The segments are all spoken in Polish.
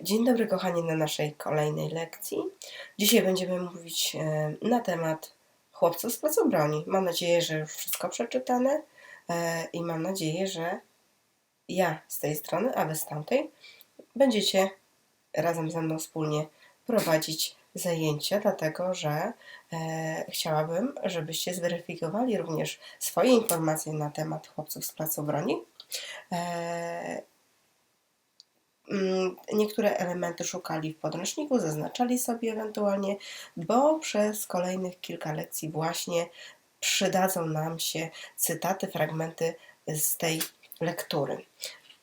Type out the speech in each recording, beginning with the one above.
Dzień dobry, kochani, na naszej kolejnej lekcji. Dzisiaj będziemy mówić e, na temat chłopców z placu broni. Mam nadzieję, że już wszystko przeczytane e, i mam nadzieję, że ja z tej strony, a wy z tamtej będziecie razem ze mną wspólnie prowadzić zajęcia, dlatego że e, chciałabym, żebyście zweryfikowali również swoje informacje na temat chłopców z placu broni. Mm, Niektóre elementy szukali w podręczniku, zaznaczali sobie ewentualnie, bo przez kolejnych kilka lekcji właśnie przydadzą nam się cytaty, fragmenty z tej lektury.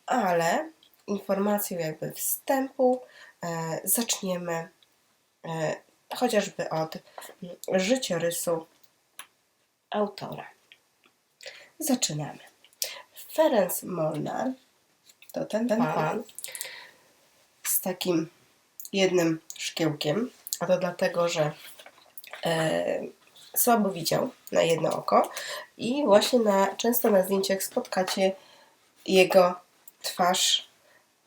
Ale informacją jakby wstępu e, zaczniemy e, chociażby od mm, życiorysu autora. Zaczynamy. Ferenc Molnar to ten, ten pan z takim jednym szkiełkiem, a to dlatego, że e, słabo widział na jedno oko i właśnie na, często na zdjęciach spotkacie jego twarz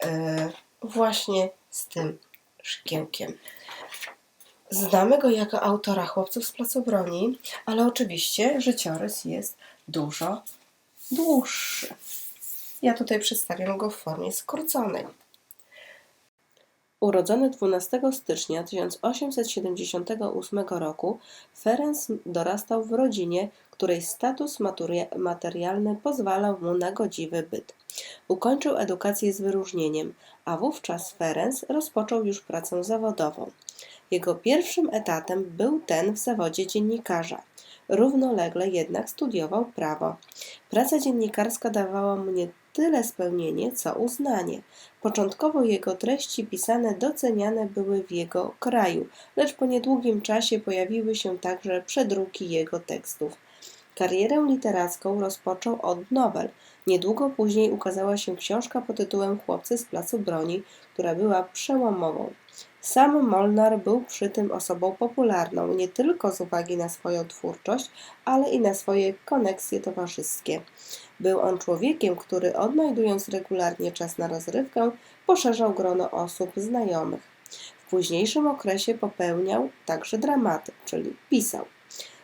e, właśnie z tym szkiełkiem. Znamy go jako autora Chłopców z Placu Broni, ale oczywiście życiorys jest dużo dłuższy. Ja tutaj przedstawiam go w formie skróconej. Urodzony 12 stycznia 1878 roku, Ferenc dorastał w rodzinie, której status materialny pozwalał mu na godziwy byt. Ukończył edukację z wyróżnieniem, a wówczas Ferenc rozpoczął już pracę zawodową. Jego pierwszym etatem był ten w zawodzie dziennikarza. Równolegle jednak studiował prawo. Praca dziennikarska dawała mu nie tyle spełnienie, co uznanie. Początkowo jego treści pisane doceniane były w jego kraju, lecz po niedługim czasie pojawiły się także przedruki jego tekstów. Karierę literacką rozpoczął od nowel. Niedługo później ukazała się książka pod tytułem Chłopcy z Placu Broni, która była przełomową. Sam Molnar był przy tym osobą popularną nie tylko z uwagi na swoją twórczość, ale i na swoje koneksje towarzyskie. Był on człowiekiem, który odnajdując regularnie czas na rozrywkę, poszerzał grono osób znajomych. W późniejszym okresie popełniał także dramaty, czyli pisał.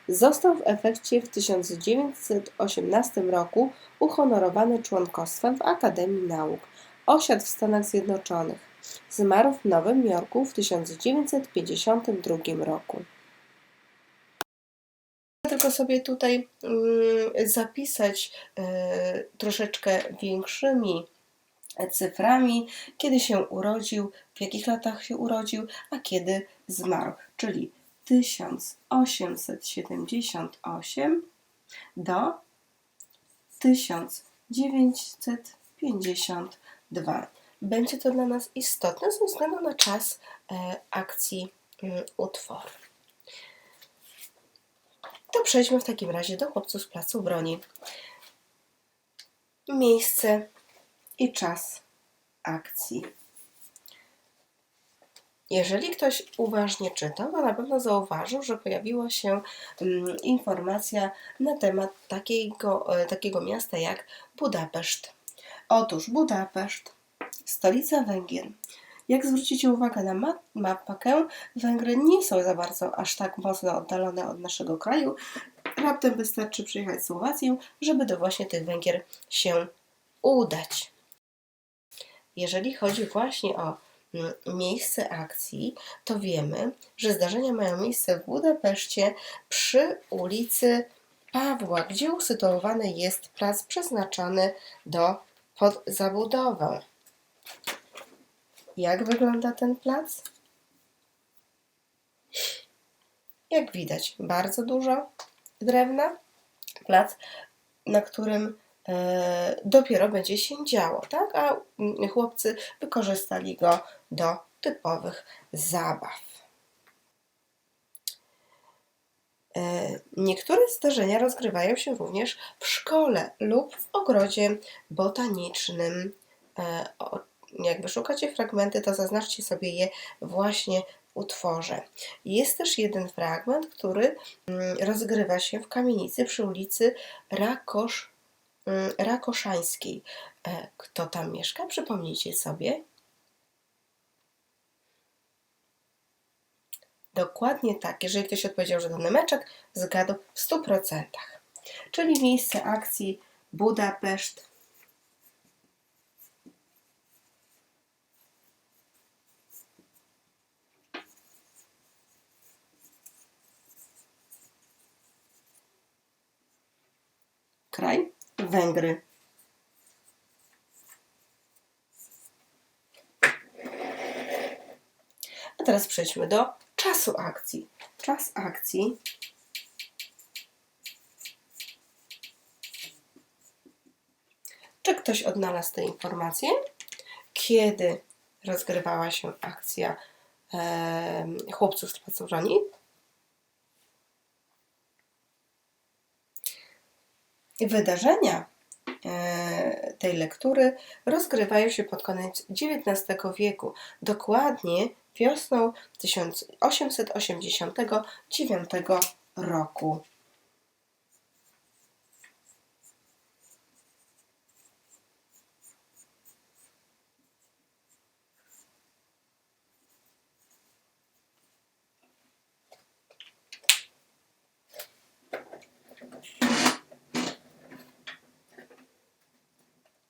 Został w efekcie w 1918 roku uhonorowany członkostwem w Akademii Nauk. Osiadł w Stanach Zjednoczonych. Zmarł w Nowym Jorku w 1952 roku. Tylko sobie tutaj mm, zapisać e, troszeczkę większymi cyframi, kiedy się urodził, w jakich latach się urodził, a kiedy zmarł, czyli 1878 do 1952. Będzie to dla nas istotne ze względu na czas e, akcji mm, utworu. To przejdźmy w takim razie do chłopców z placu broni. Miejsce i czas akcji. Jeżeli ktoś uważnie czytał, to na pewno zauważył, że pojawiła się mm, informacja na temat takiego, e, takiego miasta jak Budapeszt. Otóż Budapeszt, stolica Węgier. Jak zwrócicie uwagę na ma- mapkę, Węgry nie są za bardzo aż tak mocno oddalone od naszego kraju. Raptem wystarczy przyjechać Słowację, żeby do właśnie tych Węgier się udać. Jeżeli chodzi właśnie o mm, miejsce akcji, to wiemy, że zdarzenia mają miejsce w Budapeszcie przy ulicy Pawła, gdzie usytuowany jest plac przeznaczony do pod zabudowę. Jak wygląda ten plac? Jak widać, bardzo dużo drewna. Plac, na którym e, dopiero będzie się działo, tak? A chłopcy wykorzystali go do typowych zabaw. E, Niektóre zdarzenia rozgrywają się również w szkole lub w ogrodzie botanicznym jakby szukacie fragmenty, to zaznaczcie sobie je właśnie w utworze. Jest też jeden fragment, który mm, rozgrywa się w kamienicy przy ulicy Rakosz, mm, Rakoszańskiej. E, kto tam mieszka? Przypomnijcie sobie. Dokładnie tak. Jeżeli ktoś odpowiedział, że to meczek, zgadł w 100%. Czyli miejsce akcji Budapeszt Węgry. A teraz przejdźmy do czasu akcji. Czas akcji Czy ktoś odnalazł te informacje? Kiedy rozgrywała się akcja e, chłopców z placu Wydarzenia e, tej lektury rozgrywają się pod koniec XIX wieku, dokładnie wiosną 1889 roku.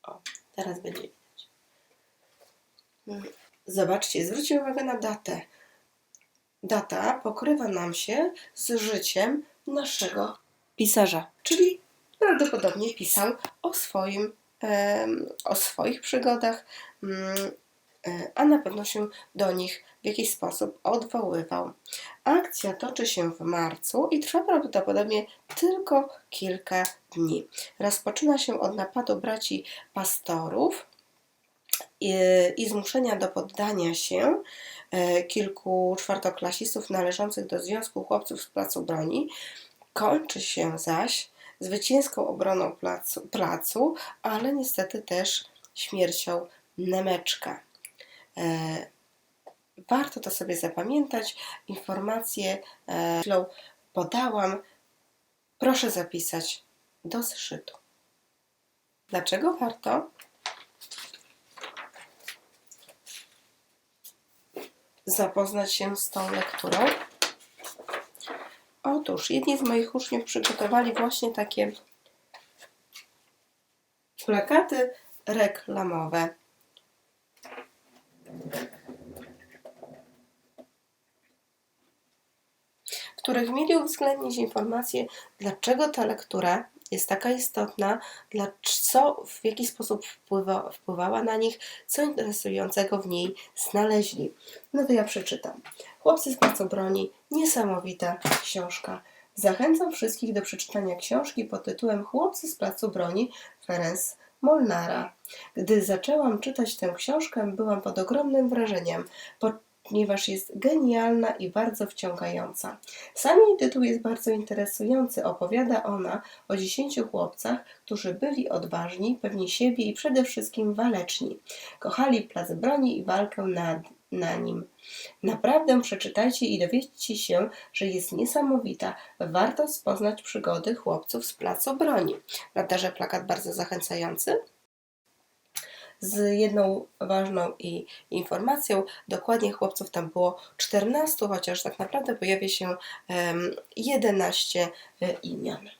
O, teraz będzie widać. Zobaczcie, zwróćcie uwagę na datę. Data pokrywa nam się z życiem naszego pisarza, czyli prawdopodobnie pisał o swoim, o swoich przygodach, mm, e, a na pewno się do nich w jakiś sposób odwoływał. Akcja toczy się w marcu i trwa prawdopodobnie tylko kilka dni. Rozpoczyna się od napadu braci pastorów i, i zmuszenia do poddania się e, kilku czwartoklasistów należących do Związku Chłopców z Placu Broni. Kończy się zaś zwycięską obroną placu, placu ale niestety też śmiercią Nemeczka. E, warto to sobie zapamiętać. Informacje e, którą podałam, proszę zapisać do zeszytu. Dlaczego warto? zapoznać się z tą lekturą? Otóż jedni z moich uczniów przygotowali właśnie takie plakaty reklamowe. w których mieli uwzględnić informacje, dlaczego ta lektura jest taka istotna, dla, co, w jaki sposób wpływa, wpływała na nich, co interesującego w niej znaleźli. No to ja przeczytam. Chłopcy z placu broni, niesamowita książka. Zachęcam wszystkich do przeczytania książki pod tytułem Chłopcy z placu broni Ferenc Molnara. Gdy zaczęłam czytać tę książkę, byłam pod ogromnym wrażeniem, ponieważ jest genialna i bardzo wciągająca. Sam jej tytuł jest bardzo interesujący. Opowiada ona o dziesięciu chłopcach, którzy byli odważni, pewni siebie i przede wszystkim waleczni. Kochali plac broni i walkę na, na nim. Naprawdę przeczytajcie i dowiedzcie się, że jest niesamowita. Warto poznać przygody chłopców z placu broni. Prawda, plakat bardzo zachęcający? Z jedną ważną i informacją. Dokładnie chłopców tam było 14, chociaż tak naprawdę pojawia się em, 11 e, imion.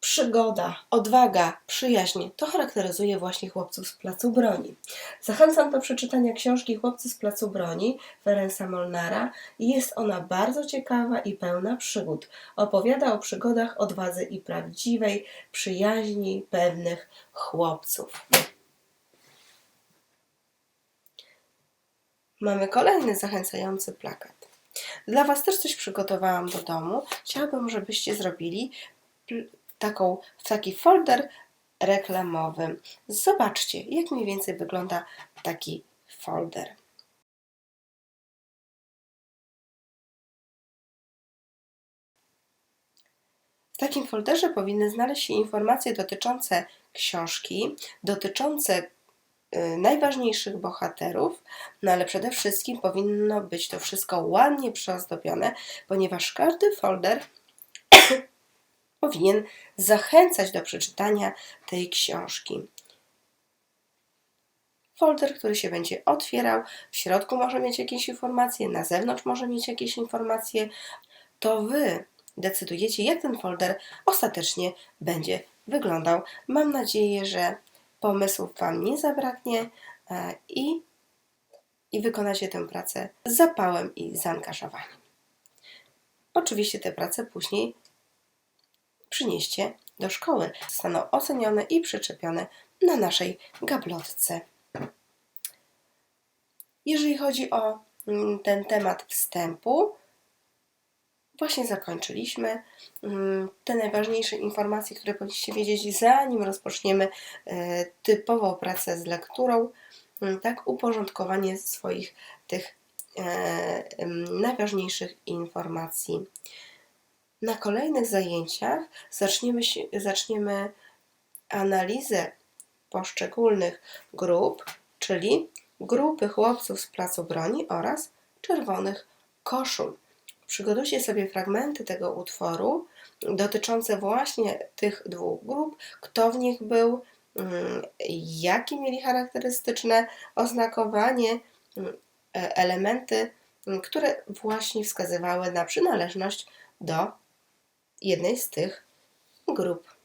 Przygoda, odwaga, przyjaźń to charakteryzuje właśnie chłopców z placu broni. Zachęcam do przeczytania książki Chłopcy z placu broni Ferenca Molnara. Jest ona bardzo ciekawa i pełna przygód. Opowiada o przygodach, odwadze i prawdziwej przyjaźni pewnych chłopców. Mamy kolejny zachęcający plakat. Dla Was też coś przygotowałam do domu. Chciałabym, żebyście zrobili taką, taki folder reklamowy. Zobaczcie, jak mniej więcej wygląda taki folder. W takim folderze powinny znaleźć się informacje dotyczące książki, dotyczące y, najważniejszych bohaterów, no ale przede wszystkim powinno być to wszystko ładnie przyozdobione, ponieważ każdy folder powinien zachęcać do przeczytania tej książki. folder, który się będzie otwierał. W środku może mieć jakieś informacje, na zewnątrz może mieć jakieś informacje. To Wy decydujecie, jak ten folder ostatecznie będzie wyglądał. Mam nadzieję, że pomysłów Wam nie zabraknie e, i, i wykonacie tę pracę z zapałem i zaangażowaniem. Oczywiście te prace później przynieście do szkoły. Zostaną ocenione i przyczepione na naszej gablotce. Jeżeli chodzi o mm, ten temat wstępu, właśnie zakończyliśmy. Mm, Te najważniejsze informacje, które powinniście wiedzieć, zanim rozpoczniemy e, typową pracę z lekturą, mm, tak uporządkowanie swoich tych e, najważniejszych informacji. Na kolejnych zajęciach zaczniemy, zaczniemy analizę poszczególnych grup, czyli grupy chłopców z placu broni oraz czerwonych koszul. Przygotujcie sobie fragmenty tego utworu dotyczące właśnie tych dwóch grup, kto w nich był, mm, jakie mieli charakterystyczne oznakowanie, mm, e- elementy, mm, które właśnie wskazywały na przynależność do jednej z tych grup.